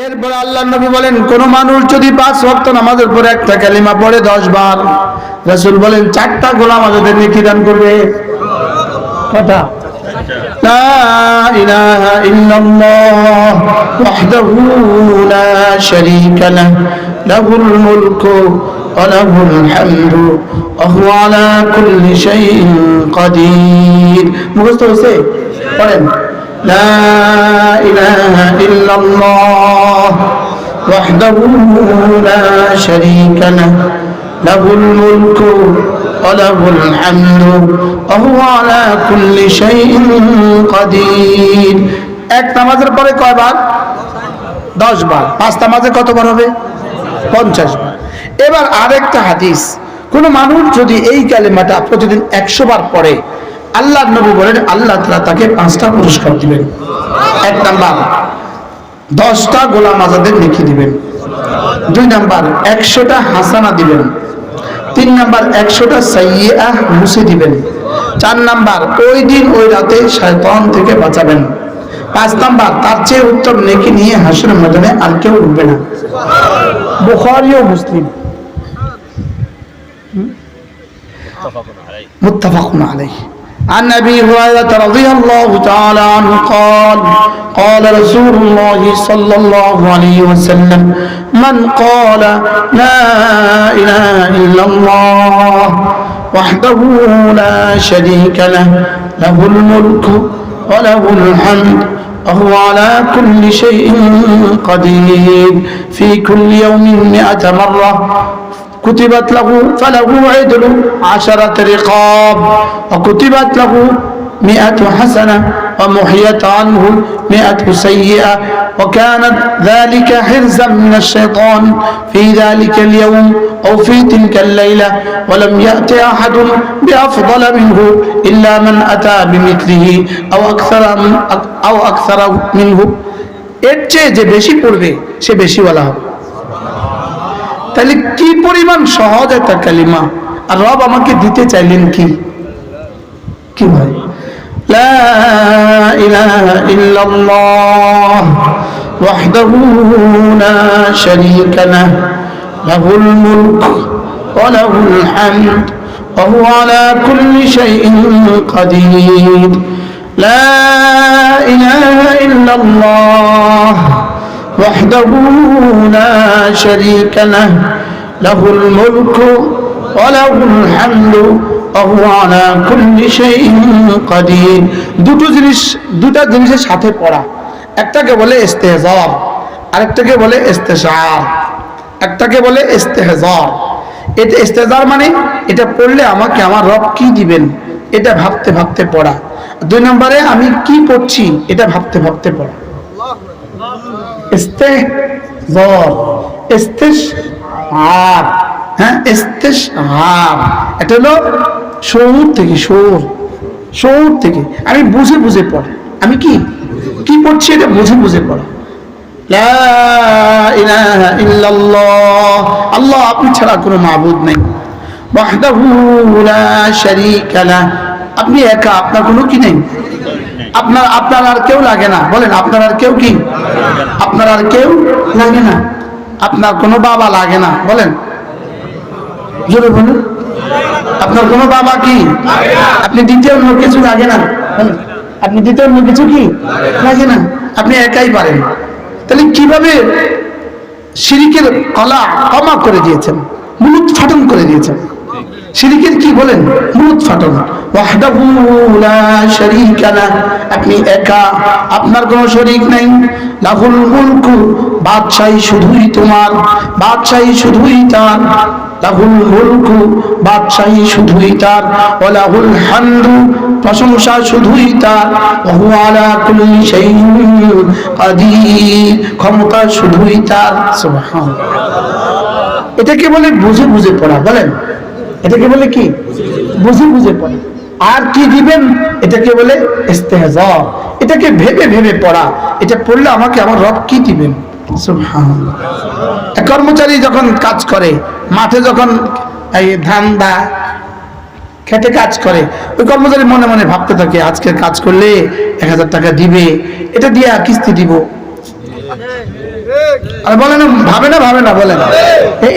এরপরে আল্লাহ নবী বলেন, কোন মানুষ যদি পাঁচ ভক্ত নামাজের পরে একটা কালিমা পড়ে দশ বার, রাসুল বলেন, চারটা গোলাম আমাদের নেকি দান করবে? কথা। মুখস্থ إله إلا لا إله إلا الله وحده لا شريك له له الملك وله الحمد وهو على كل شيء قدير এক নামাজের পরে কয়বার? দশ বার পাঁচ নামাজে কতবার হবে? পঞ্চাশ বার এবার আরেকটা হাদিস। কোনো মানুষ যদি এই ক্যালেমাটা প্রতিদিন একশো বার পড়ে আল্লাহ নবী বলেন আল্লাহ তালা তাকে পাঁচটা পুরস্কার দিবেন। এক নাম্বার দশটা গোলাম আজাদের লিখে দিবেন। দুই নাম্বার একশোটা হাসানা দিবেন। তিন নাম্বার একশোটা সাইয়া মুছে দিবেন। চার নাম্বার ওই দিন ওই রাতে শায়তন থেকে বাঁচাবেন। পাঁচ নাম্বার তার চেয়ে উত্তম নেকি নিয়ে হাসুর মদনে আর কেউ উঠবে না। বুখারি ও মুসলিম। মুত্তাফাকুন আলাইহি। عن أبي هريرة رضي الله تعالى عنه قال قال رسول الله صلى الله عليه وسلم من قال لا إله إلا الله وحده لا شريك له له الملك وله الحمد وهو على كل شيء قدير في كل يوم مئة مرة كتبت له فله عدل عشرة رقاب وكتبت له مئة حسنة ومحيت عنه مئة سيئة وكانت ذلك حرزا من الشيطان في ذلك اليوم أو في تلك الليلة ولم يأت أحد بأفضل منه إلا من أتى بمثله أو أكثر من أو أكثر منه এর চেয়ে যে বেশি পড়বে সে বেশিওয়ালা হবে তাহলে কি পরিমাণ সহজ একটা কালিমা আর রব আমাকে দিতে চাইলেন কি কি ভাই وحده لا شريك له له الملك وله الحمد وهو على كل شيء قدير لا إله إلا الله وحده لا شريك له له الملك وله الحمد وهو على كل شيء قدير দুটো জিনিস দুটা জিনিসের সাথে পড়া একটাকে বলে ইস্তেহজার আরেকটাকে বলে ইস্তেশার একটাকে বলে ইস্তেহজার এটা ইস্তেজার মানে এটা পড়লে আমাকে আমার রব কি দিবেন এটা ভাবতে ভাবতে পড়া দুই নম্বরে আমি কি পড়ছি এটা ভাবতে ভাবতে পড়া হ্যাঁ এটা হলো থেকে থেকে। আমি বুঝে বুঝে পড়ি। আমি কি? কি পড়ছি এটা বুঝে বুঝে পড়া। আল্লাহ, আপনি ছাড়া কোনো মাবুদ নেই। আপনি একা, আপনার কোনো কি নেই? আপনার আপনার আর কেউ লাগে না। বলেন, আপনার আর কেউ কি? আপনার আর কেউ লাগে না। আপনার কোনো বাবা লাগে না। বলেন। জোরে বলুন। আপনার কোনো বাবা কি? আপনি দ্বিতীয় অন্য কিছু লাগে না। আপনি দ্বিতীয় অন্য কিছু কি? লাগে না। আপনি একাই পারেন। তাহলে কীভাবে সিরিকের কলা কমা করে দিয়েছেন? মুলুত ফাটন করে দিয়েছেন? শিরিকের কি বলেন? মুলুত ফাটন আপনি একা, আপনার কোনো শরীক নাই। লাহুল মুলকু, বাদশাহী শুধুই তোমার, বাদশাহী শুধুই তার। লাহুল মুলকু, বাদশাহী শুধুই তার। ও লাহুল হামদু, প্রশংসা শুধুই তার। ওয়া হুয়া আলা কুল্লি শাইইন কাদির, ক্ষমতা শুধুই তার। সুবহানাল্লাহ। এটাকে বলে বুঝে বুঝে পড়া, বলেন। এটাকে বলে কি? বুঝে বুঝে পড়া। আর কি দিবেন? এটাকে বলে এটাকে ভেবে ভেবে পড়া। এটা পড়লে আমাকে আমার রব কি দিবেন? কর্মচারী যখন কাজ করে, মাঠে যখন এই ধান দা খেতে কাজ করে, ওই কর্মচারী মনে মনে ভাবতে থাকে, আজকের কাজ করলে এক হাজার টাকা দিবে, এটা দিয়ে কিস্তি দিব। আর বলে না, ভাবে না ভাবে না, বলে না।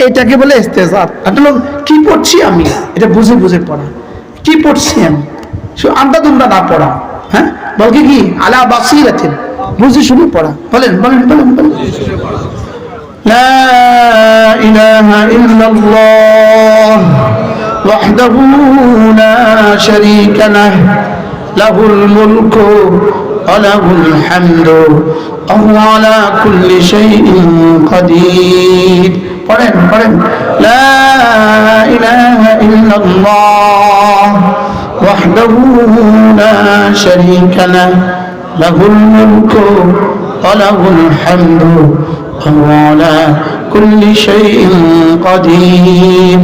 এটাকে বলে এসতে একটা লোক, কি পড়ছি আমি? এটা বুঝে বুঝে পড়া। কি পড়ছি আমি? শুধু আন্দা দুমরা না পড়া। হ্যাঁ? বলকে কি? আলা বাসি আছেন বুঝে, শুনে পড়া। বলেন বলেন বলেন বলেন। لا إله إلا الله وحده لا شريك له له الملك وله الحمد وهو على كل شيء قدير. قرن قرن لا إله إلا الله وحده لا شريك له له الملك وله الحمد وهو على كل شيء قدير.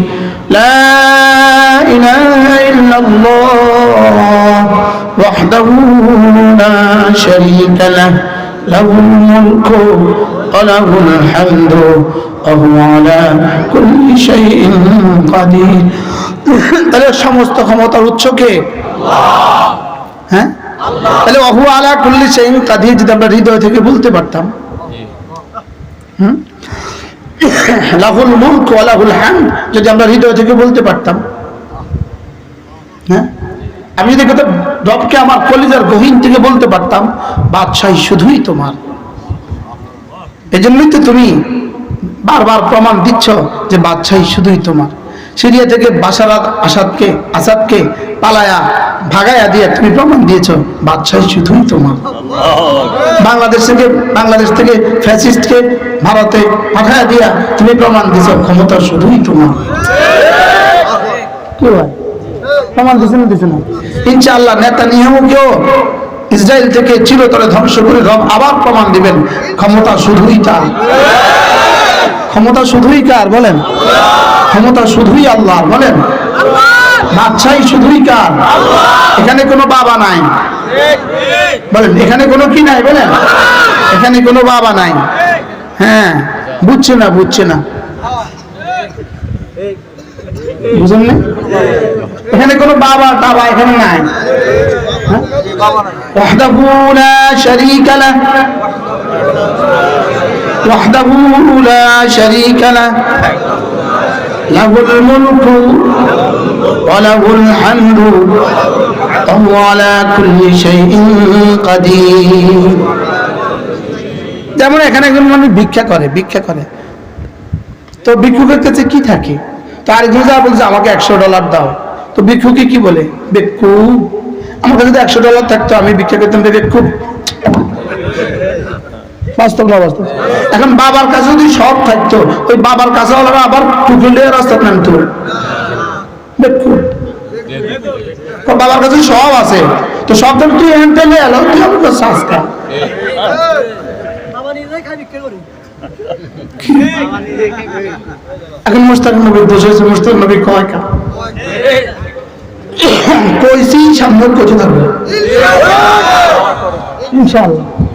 لا إله إلا الله وحده لا شريك له له الملك وله الحمد وهو على كل شيء قدير তাহলে সমস্ত ক্ষমতার উৎস কে হ্যাঁ তাহলে অহু আলা কুল্লি সেইন কাদির যদি আমরা হৃদয় থেকে বলতে পারতাম হুম? লাহুল মুলক ওয়া লাহুল হামদ যদি আমরা হৃদয় থেকে বলতে পারতাম হ্যাঁ আমি যদি কথা রবকে আমার কলিজার গহীন থেকে বলতে পারতাম, বাদশাহী শুধুই তোমার। এজন্যই তো তুমি বারবার প্রমাণ দিচ্ছ যে বাদশাহী শুধুই তোমার। সিরিয়া থেকে বাসারাত আসাদকে আসাদকে পালায়া, ভাগায়া দিয়ে তুমি প্রমাণ দিয়েছ, বাদশাহী শুধুই তোমার। বাংলাদেশ থেকে বাংলাদেশ থেকে ফ্যাসিস্টকে ভারতে পাঠায়া দিয়া তুমি প্রমাণ দিছো ক্ষমতা শুধুই তোমার। কি ভাই? প্রমাণ দিছে না দিছে না। নেতা নিহমকেও ইসরায়েল থেকে চিরতরে ধ্বংস করে রব আবার প্রমাণ দিবেন, ক্ষমতা শুধুই তার। ক্ষমতা শুধুই কার বলেন? ক্ষমতা শুধুই আল্লাহ বলেন? বাদশাহী শুধুই কার? এখানে কোনো বাবা নাই। বলেন, এখানে কোনো কি নাই বলেন? এখানে কোনো বাবা নাই। হ্যাঁ বুঝছে না বুঝছে না। বুঝলেন না এখানে কোনো বাবা টাবা এখানে নাই হ্যাঁ? وحده لا شريك له وحده لا شريك له له الملك وله الحمد وهو على كل شيء قدير যেমন এখানে একজন মানুষ ভিক্ষা করে ভিক্ষা করে তো ভিক্ষুকের কাছে কি থাকে তো আরেকজন যা বলছে, আমাকে একশো ডলার দাও। তো ভিক্ষুকে কি বলে? ভিক্ষু আমাকে যদি একশো ডলার থাকতো, আমি ভিক্ষা করতাম রে ভিক্ষু বাস্তব না বাস্তব? এখন বাবার কাছে যদি সব থাকতো, ওই বাবার কাছে হলো আবার টুকুল রাস্তা নামতো। ভিক্ষু তো বাবার কাছে সব আছে। তো সব তুই থেকে এলো তুই আমার কাছে এখন মোস্তাক দোষ হয়েছে, মোস্তাক নবী কয় কইছি, সামনে থাকবে।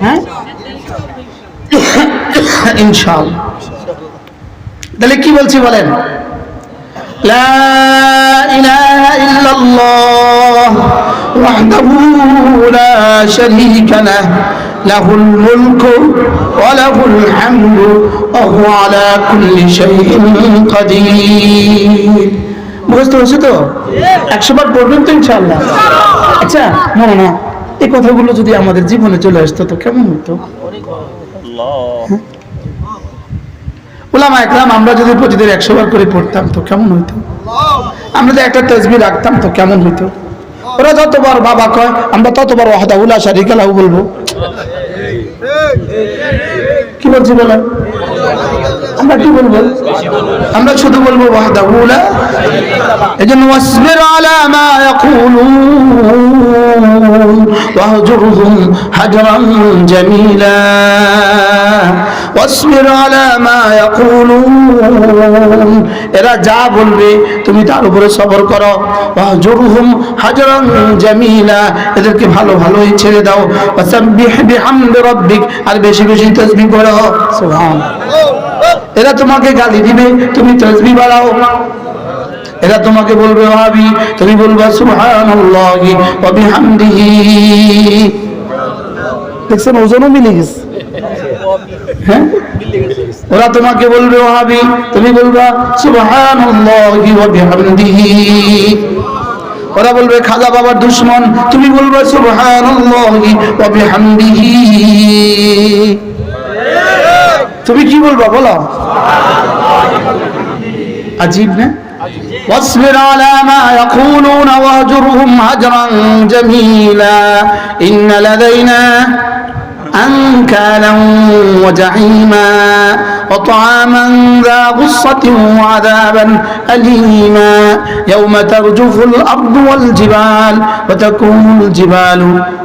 হ্যাঁ? তাহলে কি বলছি বলেন? লা ইলাহা ইল্লাল্লাহ ওয়াহদাহু له له الملك وله الحمد وهو على كل شيء قدير বুঝতে হচ্ছে তো একশো বার পড়বেন তো ইনশাআল্লাহ আচ্ছা না না না এই কথাগুলো যদি আমাদের জীবনে চলে আসতো তো কেমন হতো হ্যাঁ? ওলামা একরাম আমরা যদি প্রতিদিন একশো বার করে পড়তাম তো কেমন হইতো আমরা যদি একটা তসবি রাখতাম তো কেমন হইতো ওরা যতবার বাবা কয় আমরা ততবার ওয়াহদা উল্লা শারিকালাহু বলবো কি বলছি বলেন আমরা কি বলব? আমরা বলব ওয়াসবির আলা মা ইয়াকুলুন, ওয়াহজুরহুম হাজরান জামিলা। ওয়াসবির আলা মা ইয়াকুলুন, এরা যা বলবে তুমি তার উপরে সবর করো। ওয়াহজুরহুম হাজরান জামিলা, এদেরকে ভালো ভালোই ছেড়ে দাও। ওয়াসাব্বিহ বিহামদি রাব্বিক, আর বেশি বেশি তাসবিহ করো। সুবহান এরা তোমাকে গালি দিবে তুমি তাসবিহ বাড়াও। এরা তোমাকে বলবে ভাবি তুমি বলবা সুবহানাল্লাহি ওয়া বিহামদিহি। দেখছেন ওজনও মিলে গেছে। হ্যাঁ? ওরা তোমাকে বলবে ওহাবি তুমি বলবা সুবহানাল্লাহি ওয়া বিহামদিহি। ওরা বলবে খাজা বাবার দুশ্মন তুমি বলবে সুবহানাল্লাহি ওয়া বিহামদিহি। তুমি কি বলবা বলো আজীব না واصبر على ما يقولون واهجرهم هجرا جميلا إن لدينا أنكالا وجحيما وطعاما ذا غصة وعذابا أليما يوم ترجف الأرض والجبال وتكون الجبال كثيرا مهينا رب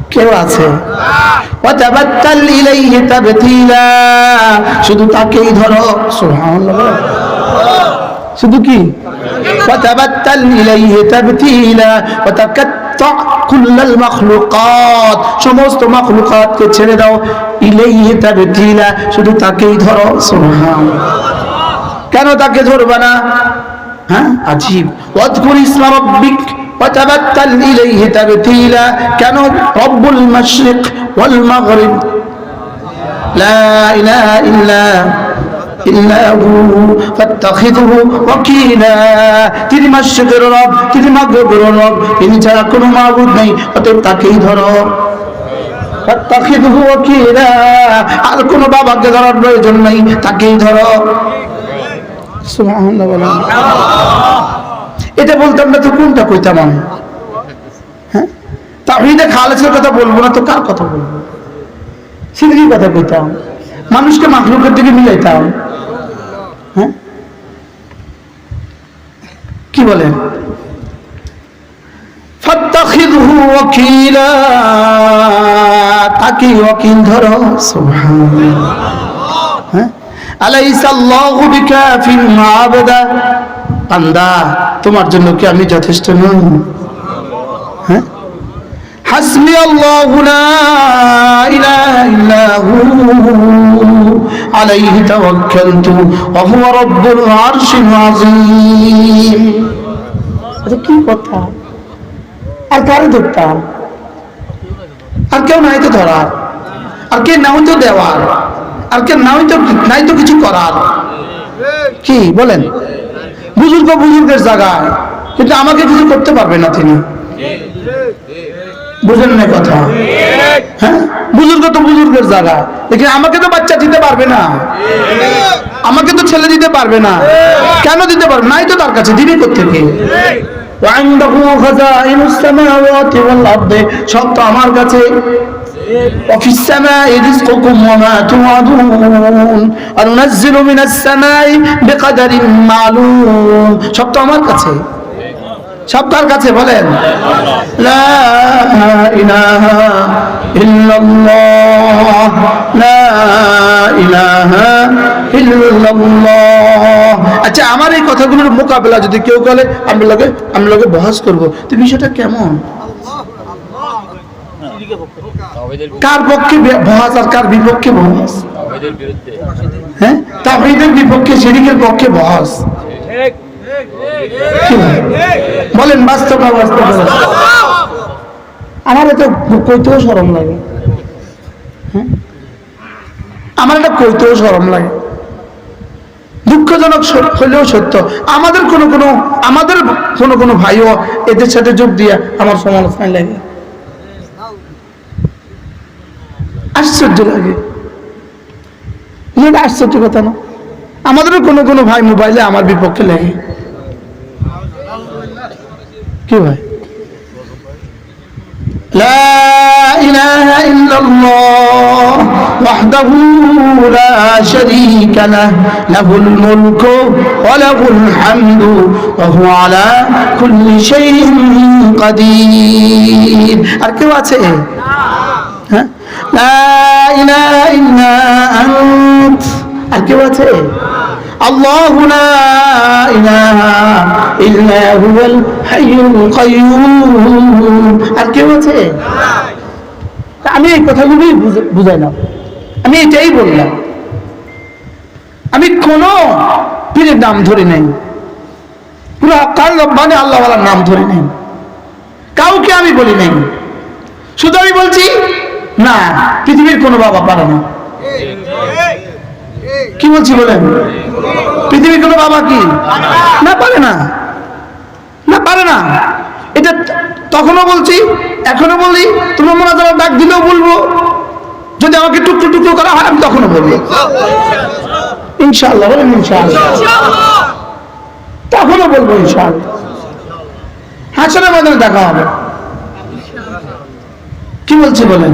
কেউ আছে? শুধু তাকেই ধরো। শুধু কি? সমস্ত মখলুকাতকে ছেড়ে দাও। ইলেই ইলেইহে তাবতিলা। শুধু তাকেই ধরো। সুবহান কেন তাকে ধরবে না? হ্যাঁ? আজীব। অদ্ভুত ইসলাম وتبتل إليه تبتيلا কেন রব্বুল মাশরিক ওয়াল মাগরিব لا إله إلا إلا هو فاتخذه وكيلا তিনি মাশরিকের রব তিনি মাগরিবের রব তিনি ছাড়া কোনো মাবুদ নেই অতএব তাকেই ধরো ফাত্তাখিযহু ওয়াকিলা আর কোনো বাবাকে ধরার প্রয়োজন নেই তাকেই ধরো সুবহানাল্লাহ বলেন এটা বলতাম না তো, কোনটা কইতাম আমি? হ্যাঁ? তাহিদে খালেসের কথা বলব না তো, কার কথা বলব? সিদ্ধির কথা কইতাম। মানুষকে মাখলুকের দিকে মিলাইতাম। হ্যাঁ? কি বলেন? তাকে বান্দা, তোমার জন্য কি আমি যথেষ্ট নই? হ্যাঁ? হাসবি আল্লাহু লা ইলাহা ইল্লা হু আলাইহি তাওয়াক্কালতু, ওয়া হুয়া রাব্বুল আরশিল আযীম। এটা কি কথা? আর কারে ধরতাম? আর কেউ নাই তো ধরার। আর কে নাই তো দেওয়ার। আর কে নাই তো নাই তো কিছু করার। কি? বলেন। বুজুর্গ বুজুর্গের জায়গায় কিন্তু আমাকে কিছু করতে পারবে না তিনি। বুঝেন না কথা? হ্যাঁ? বুজুর্গ তো বুজুর্গের জায়গা। দেখি, আমাকে তো বাচ্চা দিতে পারবে না। আমাকে তো ছেলে দিতে পারবে না। কেন দিতে পারবে? নাই তো তার কাছে, দিবে কোথেকে সব তো আমার কাছে। وفي السماء رزقكم وما توعدون وننزل من السماء بقدر معلوم সব তো আমার কাছে সব কার কাছে বলেন লা ইলাহা ইল্লাল্লাহ লা ইলাহা ইল্লাল্লাহ আচ্ছা আমার এই কথাগুলোর মোকাবেলা যদি কেউ করে আমরা লগে আমরা লগে বহাস করব তো বিষয়টা কেমন কার পক্ষে বে- বহাস আর কার বিপক্ষে বহাস হ্যাঁ? তাহিদের বিপক্ষে শিরিকের পক্ষে বহাস বলেন? বাস্তব বাস্তব আমার এটা কইতেও সরম লাগে। হ্যাঁ? আমার এটা কইতেও সরম লাগে। দুঃখজনক হলেও সত্য। আমাদের কোনো কোনো আমাদের কোনো কোনো ভাইও এদের সাথে যোগ দিয়ে আমার সমালোচনায় লাগে। আশ্চর্য লাগে এটা আশ্চর্য কথা না আমাদেরও কোনো কোনো ভাই মোবাইলে আমার বিপক্ষে লাগে কি ভাই لا إله إلا الله وحده لا شريك له له الملك وله الحمد وهو على كل شيء قدير أركوا হ্যাঁ? আমি এই কথাগুলি বুঝাইলাম। আমি এটাই বললাম। আমি কোন পীরের নাম ধরি নাই। পুরো কার মানে আল্লাহওয়ালার নাম ধরি নাই। কাউকে আমি বলি নাই। শুধু আমি বলছি না, পৃথিবীর কোনো বাবা পারে না। কি বলছি বলেন? পৃথিবীর কোনো বাবা কি? না, পারে না। না, পারে না। এটা তখনও বলছি এখনও বলি, তোমরা মনে যারা ডাক দিলেও বলব। যদি আমাকে টুকরো টুকরো করা হয়, আমি তখনও বলব। ইনশাল্লাহ বলেন ইনশাআল্লাহ। তখনও বলব ইনশাআল্লাহ। হাসনের ময়দানে দেখা হবে। কি বলছি বলেন?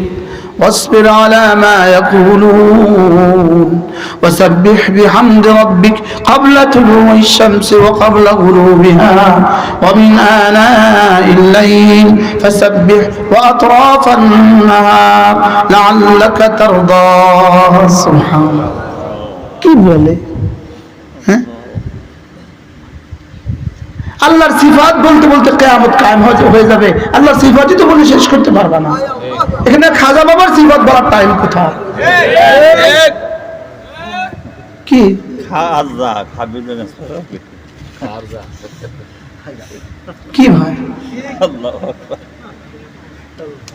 واصبر على ما يقولون وسبح بحمد ربك قبل طلوع الشمس وقبل غروبها ومن آناء الليل فسبح وأطراف النهار لعلك ترضى سبحان الله কি বলে হ্যাঁ আল্লাহর সিফাত বলতে বলতে কেয়ামত কায়েম হয়ে- হয়ে যাবে আল্লাহর সিফাতই তো বলে শেষ করতে পারবে না এখানে খাজা বাবার সিফাত বলার টাইম কোথায়? কি? কি ভাই?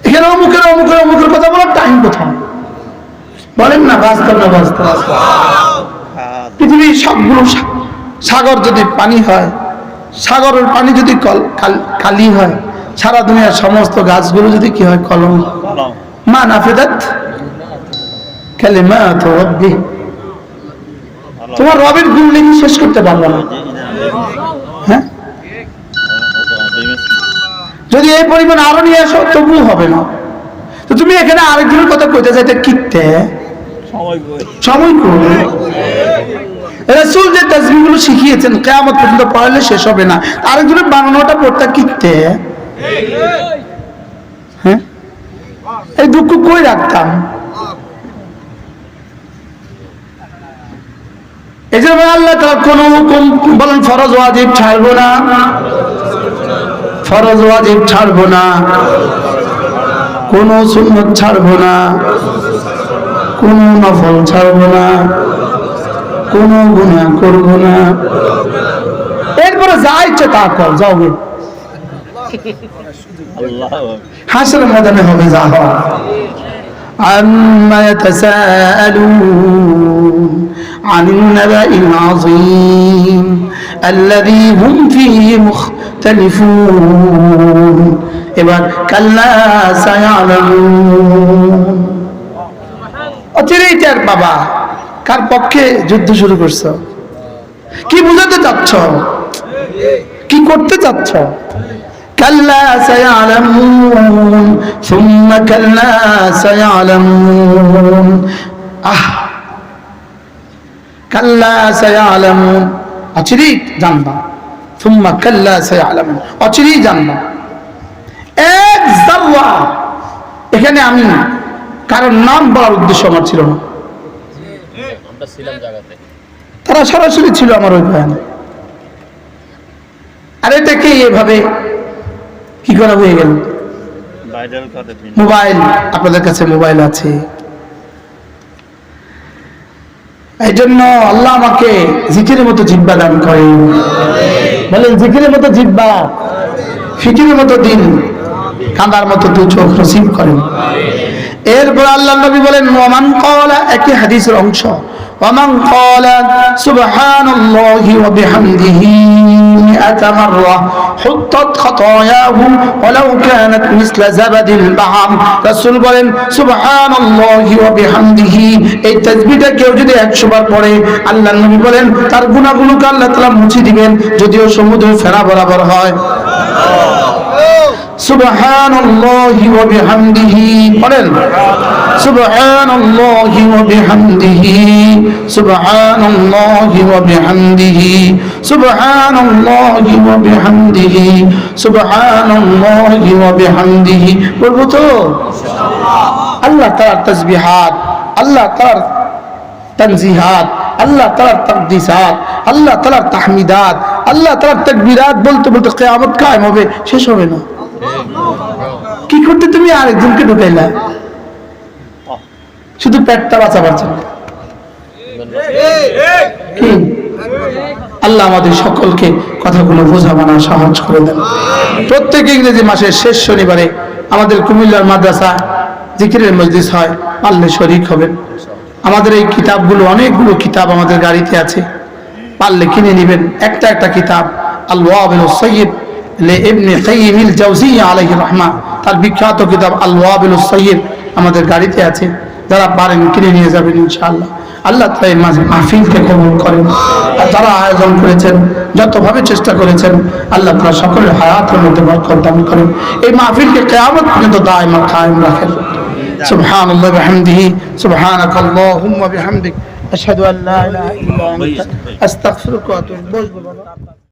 এখানে অমুকের অমুকের অমুকের কথা বলার টাইম কোথায়? বলেন না বাস্তব না বাস্তব পৃথিবীর সবগুলো সাগর যদি পানি হয় সাগরের পানি যদি কল হয় সারা দুনিয়ার সমস্ত গাছগুলো যদি কি হয় কলম মা নাফিদাত কালিমাত রব্বি তোমার রবের গুণ লিখে শেষ করতে পারবে না। হ্যাঁ? যদি এই পরিমাণ আরও নিয়ে আসো, তবুও হবে না। তো তুমি এখানে আরেকজনের কথা কইতে চাইতে কিনতে সময় করবে রাসূল যে তাসবিহগুলো শিখিয়েছেন, কিয়ামত পর্যন্ত পড়ালে শেষ হবে না। আরেকজনের বানানোটা পড়তে কিনতে হ্যাঁ এই দুঃখ কই রাখতাম? এই জন্য আল্লাহ তারা কোন হুকুম বলেন, ফরজ ওয়াজিব ছাড়বো না। ফরজ ওয়াজিব ছাড়বো না। কোন সুন্নত ছাড়বো না। কোন নফল ছাড়বো না। কোন গুণা করব না। এরপরে যা ইচ্ছে তা কর, যাও হাসর ময়দানে হবে যা হওয়া عما يتساءلون عن النبأ العظيم الذي هم فيه مختلفون এবার কাল্লা সায়ালামুন অচিরেই টের বাবা কার পক্ষে যুদ্ধ শুরু করছো কি বুঝাতে চাচ্ছ কি করতে চাচ্ছ কাল্লা সায়ালামুন সুম্মা কাল্লা সায়ালামুন আহ! কাল্লা সায়ালামুন অচিরেই জানবা। সুম্মা কাল্লা সায়ালামুন অচিরেই জানবা। এক জাররা এখানে আমি কারণ নাম বলার উদ্দেশ্য আমার ছিল না। তারা সরাসরি ছিল আমার ওই বয়ানে আর এটাকে এভাবে কি করা হয়ে গেল করে মোবাইল আপনাদের কাছে মোবাইল আছে। এই জন্য আল্লাহ আমাকে জিকিরের মতো জিব্বা দান করেন। বলেন জিকিরের মতো জিব্বা? ফিকিরের মতো দিন। কাঁদার মতো দু চোখ নসিব করেন। এরপর আল্লাহ নবী বলেন ওমান কলা একই হাদিসের অংশ। ওমান কলা সুবহানাল্লাহি ওয়া বিহামদিহি মিআতা মাররা হুত্তাত খাতায়াহু ওয়ালাউ কানাত মিসলা জাবাদিল বাহাম রাসূল বলেন সুবহানাল্লাহি ওয়া বিহামদিহি এই তাসবিহটা কেউ যদি 100 বার পড়ে আল্লাহ নবী বলেন, তার গুনাহগুলোকে আল্লাহ তাআলা মুছে দিবেন, যদিও সমুদ্র ফেরা বরাবর হয়। সুবহানাল্লাহি ওয়া বলব তো? আল্লাহ তাআলার তাসবিহাত, আল্লাহ তাআলার তনজিহাত, আল্লাহ তালার তকদিসাত, আল্লাহ তালার তাহমিদাত, আল্লাহ তালার তকবিরাত বলতে বলতে কেয়ামত কায়েম হবে, শেষ হবে না। কি করতে তুমি? আরেকজনকে ঢুকাইলা। শুধু পেটটা বাঁচাবার জন্য। আল্লাহ আমাদের সকলকে কথাগুলো বোঝা মানা সহজ করে দেন। প্রত্যেক ইংরেজি মাসের শেষ শনিবারে আমাদের কুমিল্লার মাদ্রাসা জিকিরের মজলিস হয়, পারলে শরিক হবেন। আমাদের এই কিতাবগুলো, অনেকগুলো কিতাব আমাদের গাড়িতে আছে। পারলে কিনে নেবেন। একটা একটা কিতাব আল ওয়াবিল সৈয়দ ইবনে কাইয়িমিল জাওজিয়্যা আলাইহির রহমা তার বিখ্যাত কিতাব আল ওয়াবিল সৈয়দ আমাদের গাড়িতে আছে যারা পারেন কিনে নিয়ে যাবেন ইনশাআল্লাহ আল্লাহ তাই মাঝে মাহফিলকে কবুল করেন আর যারা আয়োজন করেছেন যতভাবে চেষ্টা করেছেন আল্লাহ তারা সকলের হায়াতের মধ্যে বরকত দান করেন এই মাহফিলকে কেয়ামত পর্যন্ত দায়মা কায়েম রাখেন سبحان الله وبحمده سبحانك اللهم وبحمدك أشهد أن لا إله إلا أنت أستغفرك وأتوب إليك